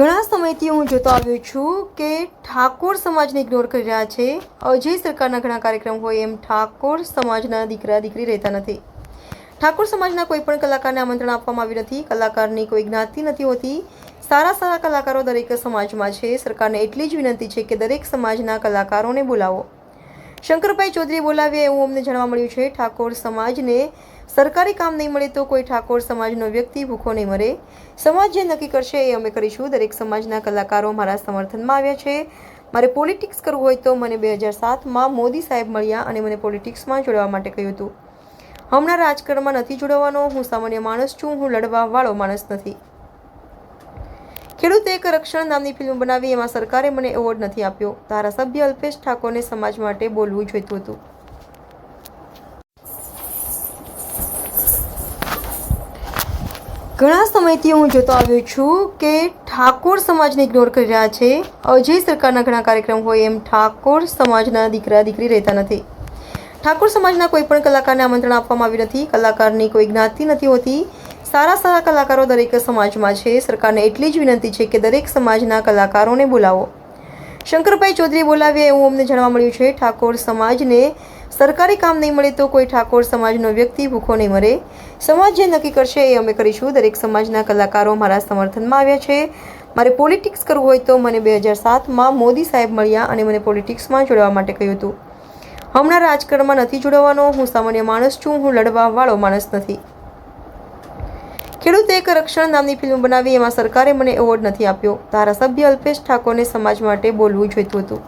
ઘણા સમયથી હું જોતો આવ્યો છું કે ઠાકોર સમાજને ઇગ્નોર કરી રહ્યા છે. અજય સરકારના ઘણા કાર્યક્રમ હોય એમ ઠાકોર સમાજના દીકરા દીકરી રહેતા નથી. ઠાકોર સમાજના કોઈ પણ કલાકારને આમંત્રણ આપવામાં આવ્યું નથી. કલાકારની કોઈ જ્ઞાતિ નથી હોતી. સારા સારા કલાકારો દરેક સમાજમાં છે. સરકારને એટલી જ વિનંતી છે કે દરેક સમાજના કલાકારોને બોલાવો. શંકરભાઈ ચૌધરી બોલાવ્યા એવું અમને જાણવા મળ્યું છે. ઠાકોર સમાજને સરકારી કામ નહીં મળે તો કોઈ ઠાકોર સમાજનો વ્યક્તિ ભૂખો નહીં મરે. સમાજ જે નક્કી કરશે એ અમે કરીશું. દરેક સમાજના કલાકારો મારા સમર્થનમાં આવ્યા છે. મારે પોલિટિક્સ કરવું હોય તો મને બે હજાર સાતમાં મોદી સાહેબ મળ્યા અને મને પોલિટિક્સમાં જોડવા માટે કહ્યું હતું. હમણાં રાજકારણમાં નથી જોડાવાનો. હું સામાન્ય માણસ છું. હું લડવા વાળો માણસ નથી. ખેડૂત એક રક્ષણ નામની ફિલ્મ બનાવી, એમાં સરકારે મને એવોર્ડ નથી આપ્યો. ધારાસભ્ય અલ્પેશ ઠાકોરને સમાજ માટે બોલવું જોઈતું હતું. ઘણા સમયથી હું જોતો આવ્યો છું કે ઠાકોર સમાજને ઇગ્નોર કરી રહ્યા છે. અજય સરકારના ઘણા કાર્યક્રમ હોય એમ ઠાકોર સમાજના દીકરા દીકરી રહેતા નથી. ઠાકોર સમાજના કોઈ પણ કલાકારને આમંત્રણ આપવામાં આવ્યું નથી. કલાકારની કોઈ જ્ઞાતિ નથી હોતી. સારા સારા કલાકારો દરેક સમાજમાં છે. સરકારને એટલી જ વિનંતી છે કે દરેક સમાજના કલાકારોને બોલાવો. શંકરભાઈ ચૌધરી બોલાવ્યા એવું અમને જાણવા મળ્યું છે. ઠાકોર સમાજને સરકારી કામ નહીં મળે તો કોઈ ઠાકોર સમાજનો વ્યક્તિ ભૂખો નહીં મરે. સમાજ જે નક્કી કરશે એ અમે કરીશું. દરેક સમાજના કલાકારો મારા સમર્થનમાં આવ્યા છે. મારે પોલિટિક્સ કરવું હોય તો મને બે હજાર સાતમાં મોદી સાહેબ મળ્યા અને મને પોલિટિક્સમાં જોડવા માટે કહ્યું હતું. હમણાં રાજકારણમાં નથી જોડાવાનો. હું સામાન્ય માણસ છું. હું લડવા વાળો માણસ નથી. ખેડૂત એક રક્ષણ નામની ફિલ્મ બનાવી, એમાં સરકારે મને એવોર્ડ નથી આપ્યો. ધારાસભ્ય અલ્પેશ ઠાકોરને સમાજ માટે બોલવું જોઈતું હતું.